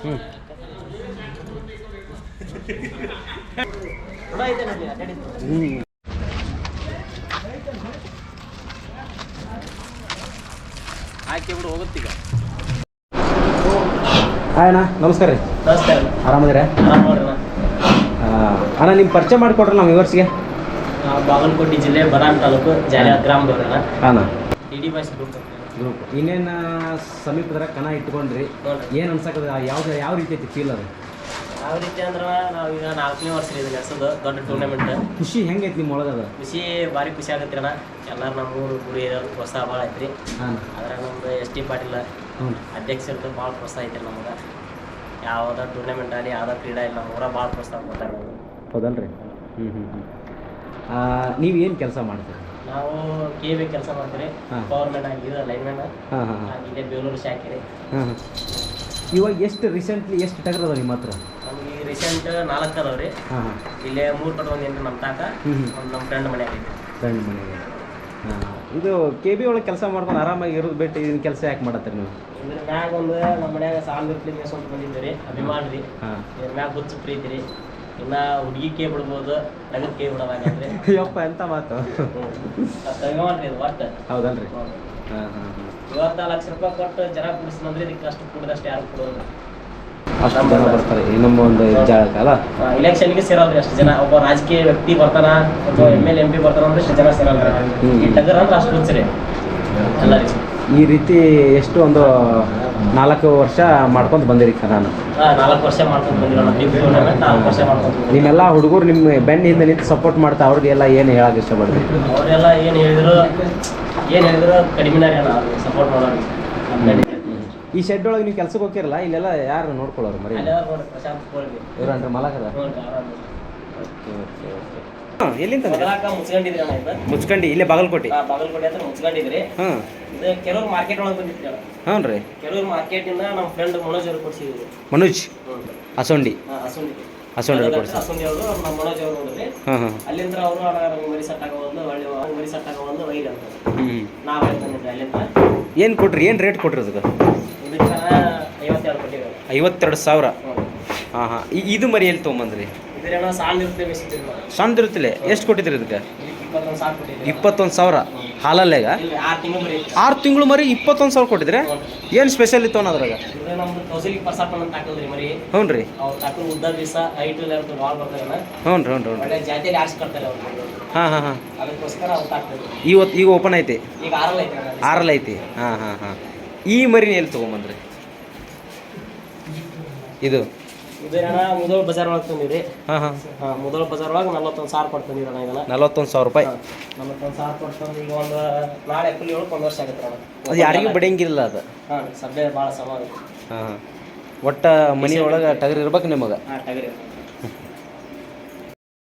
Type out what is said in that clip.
ಹ್ಞೂ ಹಾಕಿ ಬಿಡು ಹೋಗುತ್ತೀಗ ಹಾಯ್ ಅಣ್ಣ ನಮಸ್ಕಾರ ರೀ. ನಮಸ್ಕಾರ. ಆರಾಮದಿರಾ? ಅಣ್ಣ. ನಿಮ್ಮ ಪರಿಚಯ ಮಾಡಿಕೊಡ್ರಿ ನಮ್ಮ ವಿವರ್ಸ್ಗೆ. ಬಾಗಲಕೋಟೆ ಜಿಲ್ಲೆ ಬರಾಮ್ ತಾಲೂಕು ಜಾಲಿಯ ಗ್ರಾಮದವ್ರಣ್ಣ ಇಡೀ ಭಾಷೆ ಗ್ರೂಪ್. ಇನ್ನೇನು ಸಮೀಪದಾಗ ಕಣ ಇಟ್ಕೊಂಡ್ರಿ. ಏನು ಅನ್ಸಕ್ಕದ ಯಾವ್ದು ಯಾವ ರೀತಿ ಐತಿ ಫೀಲ್ ಅದು? ಯಾವ ರೀತಿ ಅಂದ್ರೆ ನಾವು ಈಗ ನಾಲ್ಕನೇ ವರ್ಷ ಇದೆ ನಡೆಸೋದು ದೊಡ್ಡ ಟೂರ್ನಮೆಂಟ್ ಖುಷಿ ಹೆಂಗೈತಿ ನಿಮ್ಮ ಒಳಗದ? ಖುಷಿ ಭಾರಿ ಖುಷಿ ಆಗತ್ತೆ ಅಣ್ಣ. ಎಲ್ಲರೂ ನಮ್ಮ ಊರು ಗುರಿ ಪ್ರೋತ್ಸಾಹ ಭಾಳ ಐತ್ರಿ. ಅದ್ರ ನಮ್ದು ಎಸ್ ಟಿ ಪಾಟೀಲ್ ಅಧ್ಯಕ್ಷ ಅಧ್ಯಕ್ಷರದ್ದು ಭಾಳ ಪ್ರೋತ್ಸಾಹ ಐತ್ರಿ ನಮ್ಗೆ. ಯಾವುದೋ ಟೂರ್ನಮೆಂಟ್ ಆಗಲಿ ಯಾವುದೋ ಕ್ರೀಡಾ ಇಲ್ಲ ನಮ್ಮ ಊರ ಭಾಳ ಪ್ರೋತ್ಸಾಹ ಕೊಡ್ತಾರೆ ಹೌದಲ್ರಿ? ಹ್ಞೂ ಹ್ಞೂ ಹ್ಞೂ ನೀವು ಏನು ಕೆಲಸ ಮಾಡ್ತೀರಿ? ನಾವು ಕೆ ಬಿ ಕೆಲಸ ಮಾಡ್ತೀರಿ ಗೌರ್ಮೆಂಟ್ ಆಗಿದೆ ಲೈನ್ಮ್ಯಾನ್ ಆಗಿದೆ ಬೇಲೂರು ಶಾಖೆ ಇವಾಗ ಎಷ್ಟು ರೀಸೆಂಟ್ಲಿ ಎಷ್ಟು ಟಗರ್ ಅದಾವ ನಿಮ್ಮ ಹತ್ರ ನಮ್ಗೆ ಈಗ ರೀಸೆಂಟ್ ನಾಲ್ಕು ಅದಾವ ರೀ. ಇಲ್ಲೇ ಮೂರು ಕಡೆ ಒಂದು ಎಂಟು ನಮ್ಮ ಹ್ಞೂ ಒಂದು ನಮ್ಮ ಫ್ರೆಂಡ್ ಮನೆ ಐತಿ ಫ್ರೆಂಡ್ ಮನೆಗೆ ಇದು ಕೆ ಬಿ ಒಳಗೆ ಕೆಲಸ ಮಾಡ್ಕೊಂಡು ಆರಾಮಾಗಿ ಇರೋದು ಬಿಟ್ಟು ಇದನ್ನ ಕೆಲಸ ಯಾಕೆ ಮಾಡತ್ತೀರಿ ನೀವು? ಇದ್ರ ಮ್ಯಾಗ ಒಂದು ನಮ್ಮ ಮನ್ಯಾಗ ಸಾಲ ಇರ್ಲಿ ಸ್ವಲ್ಪ ಬಂದಿದ್ದೆ ರೀ ಅಭಿಮಾನ ರೀ. ಇದ್ರ ಮ್ಯಾಗ ಹುಚ್ಚು ಪ್ರೀತಿ ರೀ. ಇನ್ನ ಹುಡುಗಿ ಕೇ ಬಿಡ್ಬೋದು ನಗದ್ ಕೇ ಬಿಡೋದಾಗಂದ್ರೆ ಯಪ್ಪ ಎಂತ ಮಾತು? ಒಟ್ಟು. ಹೌದಲ್ರಿ? ಇವತ್ತು ಲಕ್ಷ ರೂಪಾಯಿ ಕೊಟ್ಟು ಜನ ಕುಡಿಸಿದ್ರೆ ಇದಕ್ಕೆ ಅಷ್ಟು ಕುಡಿದಷ್ಟು ಯಾರು ಕೊಡೋದು ಅಷ್ಟು ಜನ ಬರ್ತಾರೆ. ಒಂದು ಜಾಗಕ್ಕೆ ಅಲ್ಲ? ಇಲೆಕ್ಷನ್ಗೆ ಸೇರೋದ್ರಿ ಅಷ್ಟು ಜನ. ಒಬ್ಬ ರಾಜಕೀಯ ವ್ಯಕ್ತಿ ಬರ್ತಾನ ಅಥವಾ ಎಂ ಎಲ್ ಎಂ ಪಿ ಬರ್ತಾನ ಅಂದ್ರೆ ಅಷ್ಟು ಜನ ಸೇರಲ್ಲ. ಈ ಟಗರ್ ಅಂದ್ರೆ ಅಷ್ಟು ಹುಚ್ಚರಿ. ಎಲ್ಲರಿಗೂ ರೀ. ಈ ರೀತಿ ಎಷ್ಟು ಒಂದು ನಾಲ್ಕು ವರ್ಷ ಮಾಡ್ಕೊಂಡು ಬಂದಿರಿ ನಾನು. ನಾಲ್ಕು ವರ್ಷ ಮಾಡ್ಕೊಂಡು ಬಂದಿರೋ ಟೂರ್ನಮೆಂಟ್ ನಾಲ್ಕು ವರ್ಷ ಮಾಡ್ಕೊಂಡು ಬಂದಿರೋ ನಿಮ್ಮೆಲ್ಲ ಹುಡುಗರು ನಿಮ್ಮ ಬೆನ್ನ ಹಿಂದೆ ನಿಂತು ಸಪೋರ್ಟ್ ಮಾಡ್ತಾ ಅವ್ರಿಗೆಲ್ಲ ಏನು ಹೇಳಕ್ ಇಷ್ಟಪಡ್ತೀವಿ ಅವರೆಲ್ಲ ಏನು ಹೇಳಿದ್ರು ಏನು ಹೇಳಿದ್ರು ಕಡಿಮೆನೇ ರೀ ಸಪೋರ್ಟ್ ಮಾಡೋರು. ಈ ಶೆಡ್ ಒಳಗೆ ನೀವು ಕೆಲ್ಸಕ್ಕೆ ಹೋಗಿರಲ್ಲ ಇಲ್ಲೆಲ್ಲ ಯಾರು ನೋಡ್ಕೊಳ್ಳೋರು ಮರಿ ಅಲ್ಲೇ ಅಂದ್ರೆ ಪ್ರಶಾಂತ್ ಆರಾಮ ಎಲ್ಲಿಂದ ಮೊದಲಾಕ ಮುಚ್ಕೊಂಡಿದ್ರಿ ಅಣ್ಣ ಇದು. ಮುಚ್ಕಂಡಿ ಇಲ್ಲೇ ಬಾಗಲಕೋಟೆ? ಆ, ಬಾಗಲಕೋಟೆ ಹತ್ರ ಮುಚ್ಕೊಂಡಿದ್ರಿ. ಹಾಂ. ಇದು ಕೆಲವ್ರು ಮಾರ್ಕೆಟ್ ಒಳಗೆ ಬಂದಿತ್ತು ಅಣ್ಣ ಹ್ಞೂ ರೀ. ಕೆಲವ್ರು ಮಾರ್ಕೆಟಿಂದ ನಮ್ಮ ಫ್ರೆಂಡ್ ಮನೋಜ್ ಅವ್ರು ಕೊಡ್ಸಿದ್ರು ಮನೋಜ್? ಅಸೊಂಡಿ ಹಸುಂಡಿ. ಅಸೊಂಡಿ ಅವ್ರು ಕೊಡ್ಸಿ ಹಸುಂಡಿ ಅವರು ನಮ್ಮ ಮನೋಜ್ ಅವರು ನೋಡಿದ್ರಿ. ಹಾಂ ಹಾಂ ಅಲ್ಲಿಂದ ಅವರು ಮರಿ ಸಟ್ ಒಂದು ಒಳ್ಳೆ ಹಂಗ್ ಮರಿ ಸಟ್ ಒಂದು ವೈರ್ ಅಂತ. ಹ್ಞೂ ನಾವು ಅಲ್ಲಿಂದ. ಏನು ಕೊಟ್ರಿ? ಏನು ರೇಟ್ ಕೊಟ್ರಿ ಅದಕ್ಕೆ? ಇದಕ್ಕೆ ಐವತ್ತೆರಡು ಐವತ್ತೆರಡು ಸಾವಿರ? ಹಾಂ ಹಾಂ. ಇದು ಮರಿ ಎಲ್ಲಿ ತೊಗೊಂಬಂದ್ರಿ? ಸಣ್ಣ ಎಷ್ಟು ಕೊಟ್ಟಿದ್ರಿ ಇದಕ್ಕೆ? ಇಪ್ಪತ್ತೊಂದು ಸಾವಿರ? ಹಾಲಲ್ಲೇಗ ಆರು ತಿಂಗಳು ಮರಿ ಇಪ್ಪತ್ತೊಂದು ಸಾವಿರ ಕೊಟ್ಟಿದ್ರೆ ಏನು ಸ್ಪೆಷಲ್ ಇತ್ತು ಅನ್ನೋದ್ರಾಗ? ಹ್ಞೂ ರೀ ಹ್ಞೂ ರೀ ಹ್ಞೂ ರೀ ಹಾಂ ಹಾಂ ಹಾಂ. ಇವತ್ತು ಈಗ ಓಪನ್ ಐತಿ. ಆರಲ್ಲಿ ಐತಿ. ಹಾಂ ಹಾಂ ಹಾಂ. ಈ ಮರಿನ ಎಲ್ಲಿ ತೊಗೊಂಬಂದ್ರಿ? ಇದು? ಇದೇನ ಮುದೋಳ ಬಜಾರ್ ಒಳಗೆ ತಂದಿರಿ ಹಾಂ ಹಾಂ. ಹಾಂ ಮುದೋಳ ಬಜಾರ್ ಒಳಗೆ ನಲ್ವತ್ತೊಂದು ಸಾವಿರ ಇದನ್ನ. ನಲವತ್ತೊಂದು ಸಾವಿರ ರೂಪಾಯಿ. ನಲ್ವತ್ತೊಂದು ಸಾವಿರ ಕೊಡ್ತಂದು ಈಗ ಒಂದು ನಾಳೆ ಏಪ್ರಿಲ್ ಏಳಕ್ಕೆ ಒಂದು ವರ್ಷ ಆಗುತ್ತೆ ಅದು ಯಾರಿಗೂ ಬಡಿಯಂಗಿಲ್ಲ ಅದು. ಹಾಂ ಸದ್ಯ ಭಾಳ ಸಮ ಹಾಂ ಹಾಂ. ಒಟ್ಟು ಮನೆ ಒಳಗೆ ಟಗರ್ ಇರ್ಬೇಕು ನಿಮಗೆ. ಹಾಂ ಟಗರಿ